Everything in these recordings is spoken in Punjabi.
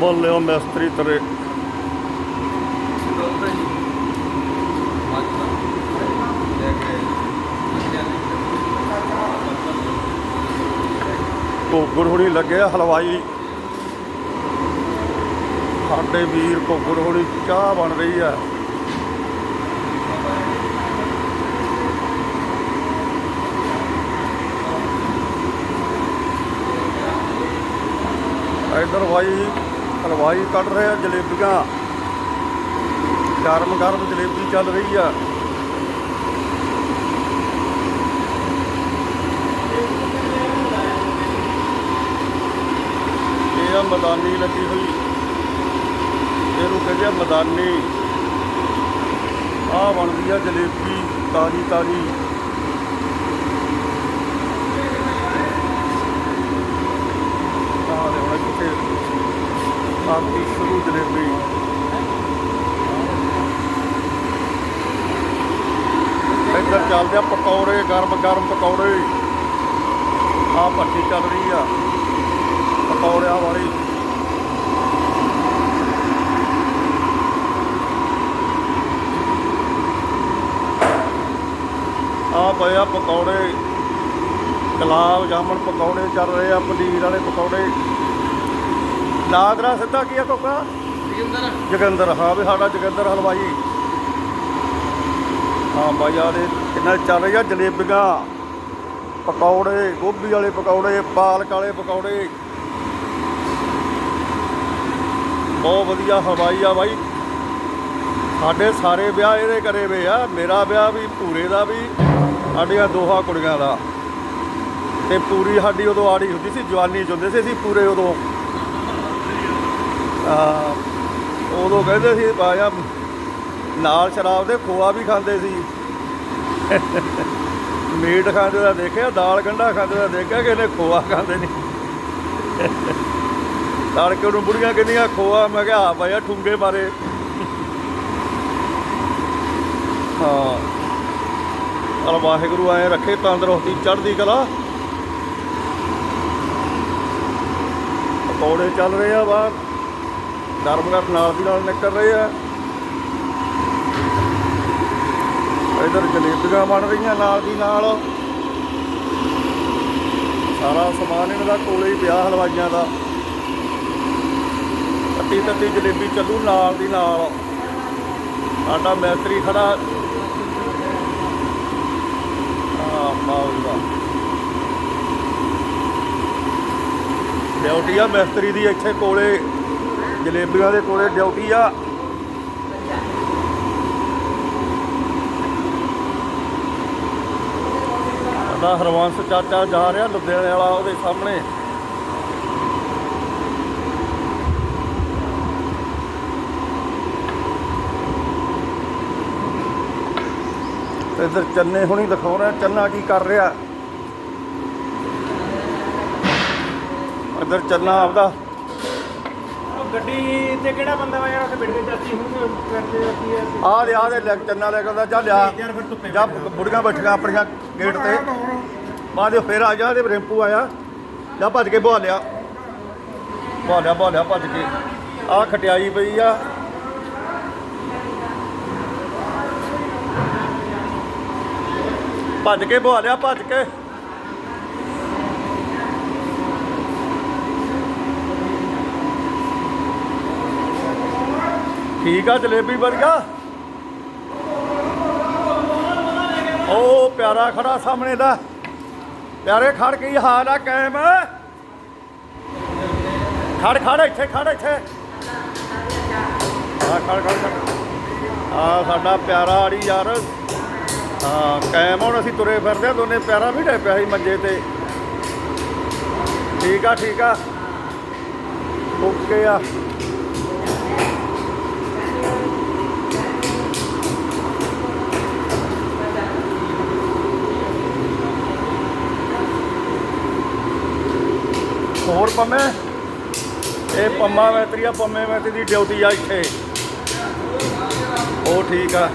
ਬੋਲਿਓ ਮਿਸਤਰੀ ਤਰੇ ਕੋਗੜ ਹੁਣੀ ਲੱਗਿਆ ਹਲਵਾਈ। ਸਾਡੇ ਵੀਰ ਕੋਗੜ ਹੁਣੀ ਚਾਹ ਬਣ ਰਹੀ ਆ। ਇਧਰ ਭਾਈ ਹਲਵਾਈ ਕੱਢ ਰਿਹਾ ਜਲੇਬੀਆਂ। ਗਰਮ ਗਰਮ ਜਲੇਬੀ ਚੱਲ ਰਹੀ ਆ। ਇਹ ਆ ਮਦਾਨੀ ਲੱਗੀ ਹੋਈ। ਇਹਨੂੰ ਕਹਿੰਦੇ ਆ ਮਦਾਨੀ। ਆ ਬਣਦੀ ਆ ਜਲੇਬੀ ਤਾਜੀ ਤਾਜੀ ਆ ਦੇ ਹੁਣ ਕਿਤੇ ਆਪਕੀ ਸ਼ੁਰੂ ਜਲੇਬੀ। ਇੱਧਰ ਚੱਲਦੇ ਆ ਪਕੌੜੇ, ਗਰਮ ਗਰਮ ਪਕੌੜੇ। ਆ ਭੱਠੀ ਚੱਲ ਰਹੀ ਆ। ਪਕੌੜਿਆਂ ਵਾਲੀ। ਆ ਪਏ ਆ ਪਕੌੜੇ। ਗੁਲਾਬ ਜਾਮਣ ਪਕੌੜੇ ਚੱਲ ਰਹੇ ਆ, ਪਨੀਰ ਵਾਲੇ ਪਕੌੜੇ। ਨਾਗਰਾ ਸਿੱਧਾ ਕੀ ਆ ਕੋਕਾ? ਜਗੰਦਰ। ਹਾਂ ਵੀ ਸਾਡਾ ਜਗੰਦਰ ਹਲਵਾਈ। ਹਾਂ ਬਾਈ ਆ ਦੇ ਕਿੰਨਾ ਚੱਲ ਰਹੀ ਜਲੇਬੀਆਂ। ਪਕੌੜੇ ਗੋਭੀ ਵਾਲੇ ਪਕੌੜੇ ਪਾਲਕ ਵਾਲੇ ਪਕੌੜੇ। ਬਹੁਤ ਵਧੀਆ ਹਲਵਾਈ ਆ ਬਾਈ। ਸਾਡੇ ਸਾਰੇ ਵਿਆਹ ਇਹਦੇ ਕਰੇ ਵੇ ਆ ਮੇਰਾ ਵਿਆਹ ਵੀ ਪੂਰੇ ਦਾ ਵੀ ਸਾਡੀਆਂ ਦੋਹਾਂ ਕੁੜੀਆਂ ਦਾ। ਤੇ ਪੂਰੀ ਸਾਡੀ ਉਦੋਂ ਆੜੀ ਹੁੰਦੀ ਸੀ ਜਵਾਨੀ ਚ ਹੁੰਦੇ ਸੀ ਅਸੀਂ ਪੂਰੇ ਉਦੋਂ ਉਦੋਂ ਕਹਿੰਦੇ ਸੀ ਆਇਆ ਨਾਲ ਸ਼ਰਾਬ ਦੇ ਖੋਆ ਵੀ ਖਾਂਦੇ ਸੀ। ਮੀਟ ਖਾਂਦੇ ਦਾ ਦੇਖਿਆ, ਦਾਲ ਗੰਢਾ ਖਾਂਦੇ ਦਾ ਦੇਖਿਆ ਕਿ ਇਹਨੇ ਖੋਆ ਖਾਂਦੇ ਨਹੀਂ ਤੜਕੇ ਨੂੰ ਬੁੜੀਆਂ ਕਹਿੰਦੀਆਂ, ਖੋਆ, ਮੈਂ ਕਿਹਾ ਆ ਭਾਇਆ ਠੁੰਗੇ ਬਾਰੇ ਹਾਂ। ਚਲ ਵਾਹਿਗੁਰੂ ਆਏ ਰੱਖੇ, ਤੰਦਰੁਸਤੀ, ਚੜ੍ਹਦੀ ਕਲਾ। ਪਕੌੜੇ ਚੱਲ ਰਹੇ ਆ ਬਾਹਰ। ਗਰਮ ਨਾਲ ਦੀ ਨਾਲ ਨਿਕਲ ਰਹੇ ਆ। ਇਧਰ ਜਲੇਬੀਆਂ ਬਣ ਰਹੀਆਂ ਨਾਲ ਦੀ ਨਾਲ। ਸਾਰਾ ਸਮਾਨ ਇਹਨਾਂ ਦਾ ਕੋਲੇ ਹੀ ਪਿਆ ਹਲਵਾਈਆਂ ਦਾ। ਤੱਤੀ ਤੱਤੀ ਜਲੇਬੀ ਚੱਲੂ ਨਾਲ ਦੀ ਨਾਲ। ਸਾਡਾ ਮੈਸਤਰੀ ਖੜਾ। ਆ ਮਾਉਗਾ ਡਿਊਟੀ ਆ ਮੈਸਤਰੀ ਦੀ ਇੱਥੇ ਕੋਲੇ। ਜਲੇਬੀਆਂ ਦੇ ਕੋਲੇ ਡਿਊਟੀ ਆ। ਸਾਡਾ ਹਰਵੰਸ ਚਾਚਾ ਜਾ ਰਿਹਾ ਲੁਧਿਆਣੇ ਵਾਲਾ ਉਹਦੇ ਸਾਹਮਣੇ। ਤੇ ਇੱਧਰ ਚੰਨੇ ਹੁਣੀ ਦਿਖਾਉਣਾ ਚੰਨਾ ਕੀ ਕਰ ਰਿਹਾ? ਇੱਧਰ ਚੰਨਾ ਆਪਦਾ ਗੱਡੀ ਤੇ ਕਿਹੜਾ ਬੰਦਾ ਵਾ ਯਾਰ ਉੱਥੇ ਬਿੜ ਕੇ ਚਾਚੀ ਹੁਣ ਕਰਦੇ ਆ ਕੀ ਆ ਦੇ ਆ ਦੇ ਲੈ ਚੰਨਾ ਲੈ ਕੇ ਆਉਂਦਾ ਜਾ ਲਿਆ। ਯਾਰ ਫਿਰ ਧੁੱਪੇ ਜਾ ਬੁੜੀਆਂ ਬੈਠੀਆਂ ਆਪਣੀਆਂ ਗੇਟ ਤੇ। ਬਾਅਦ ਫੇਰ ਆ ਜਾ ਤੇ ਰਿੰਪੂ ਆਇਆ। ਜਾ ਭੱਜ ਕੇ ਬਹਾ ਲਿਆ। ਬਹਾ ਲਿਆ ਬਹਾ ਲਿਆ ਭੱਜ ਕੇ। ਆ ਖਟਿਆਈ ਪਈ ਆ। ਭੱਜ ਕੇ ਬਹਾ ਲਿਆ ਭੱਜ ਕੇ। ਠੀਕ ਆ ਜਲੇਬੀ ਵਰਗਾ। ਉਹ ਪਿਆਰਾ ਖੜਾ ਸਾਹਮਣੇ ਦਾ। ਪਿਆਰੇ ਖੜ ਕੀ ਹਾਲ ਆ, ਕਾਇਮ? ਖੜ ਖੜ ਇੱਥੇ ਖੜ ਇੱਥੇ। ਆ ਖੜ ਖੜ ਆ ਸਾਡਾ ਪਿਆਰਾ ਆੜੀ ਯਾਰ। ਹਾਂ, ਕਾਇਮ ਹੁਣ ਅਸੀਂ ਤੁਰੇ ਫਿਰਦੇ ਆ, ਦੋਨੇ ਪਿਆਰਾ ਵੀ ਡੇ ਪਿਆ ਸੀ ਮੰਜੇ ਤੇ। ਠੀਕ ਆ ਠੀਕ ਆ। ਓਕੇ ਆ। ਪੰਮੇ। ਇਹ ਪੰਮਾ ਮੈਤਰੀਆ ਪੰਮੇ ਮੈਤਰੀ ਦੀ ਡਿਊਟੀ ਆ ਇੱਥੇ। ਉਹ ਠੀਕ ਆ।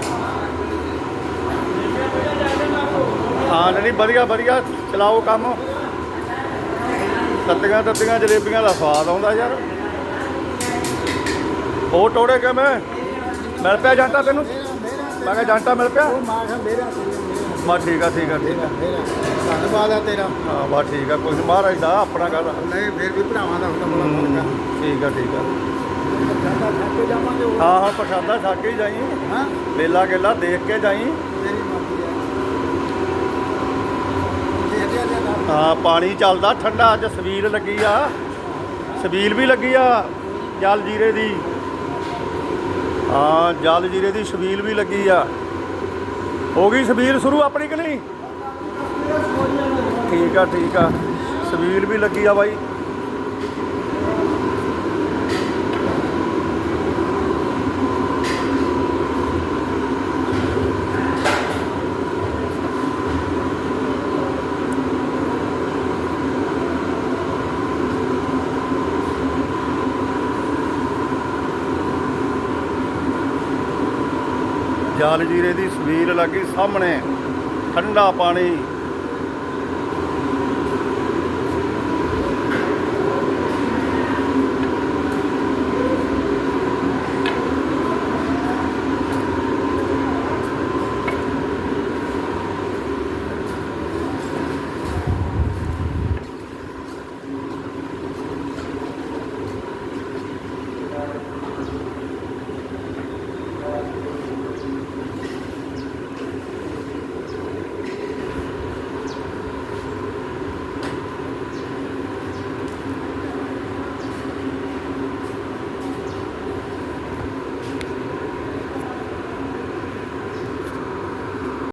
ਹਾਂ, ਨਹੀਂ ਵਧੀਆ ਵਧੀਆ। ਚਲਾਓ ਕੰਮ। ਤੱਤੀਆਂ ਤੱਤੀਆਂ, ਜਲੇਬੀਆਂ ਦਾ ਸਵਾਦ ਆਉਂਦਾ ਯਾਰ। ਉਹ ਟੋੜੇ ਕਿਵੇਂ? ਮਿਲ ਪਿਆ ਜਾਂਟਾ ਤੈਨੂੰ? ਮੈਂ ਕਿਹਾ ਜਾਂਟਾ ਮਿਲ ਪਿਆ? ਉਹ ਮਾਂ ਖਾ ਮੇਰਾ ਮਾ ਠੀਕ ਆ ਠੀਕ ਆ ਠੀਕ ਆ। ਧੰਨਵਾਦ ਆ ਤੇਰਾ। ਹਾਂ ਬਾ ਠੀਕ ਆ ਨੀ, ਮਹਾਰਾਜ ਦਾ ਆਪਣਾ ਕਰ। ਨਹੀਂ ਫਿਰ ਵੀ ਭਰਾਵਾਂ ਦਾ ਹੁੰਦਾ ਬੜਾ ਫ਼ਰਕ ਠੀਕ ਆ ਠੀਕ ਆ। ਹਾਂ ਹਾਂ ਪ੍ਰਸ਼ਾਦਾ ਛੱਕ ਕੇ ਜਾਈ। ਹਾਂ? ਮੇਲਾ ਗੇਲਾ ਦੇਖ ਕੇ ਜਾਈ। ਹਾਂ ਪਾਣੀ ਚੱਲਦਾ ਠੰਡਾ ਅੱਜ ਸਬੀਲ ਲੱਗੀ ਆ। ਸਬੀਲ ਵੀ ਲੱਗੀ ਆ ਜਲ ਜੀਰੇ ਦੀ। ਹਾਂ ਜਲ ਜੀਰੇ ਦੀ ਛਬੀਲ ਵੀ ਲੱਗੀ ਆ। ਹੋ ਗਈ ਸਬੀਲ, ਸ਼ੁਰੂ ਆਪਣੀ ਕਿ ਨਹੀਂ? ਠੀਕ ਆ ਠੀਕ ਆ। ਸਬੀਲ ਵੀ ਲੱਗੀ ਆ ਬਾਈ। ਜਲ ਜੀਰੇ ਦੀ ਛਬੀਲ ਲੱਗੀ ਸਾਹਮਣੇ ਠੰਡਾ ਪਾਣੀ।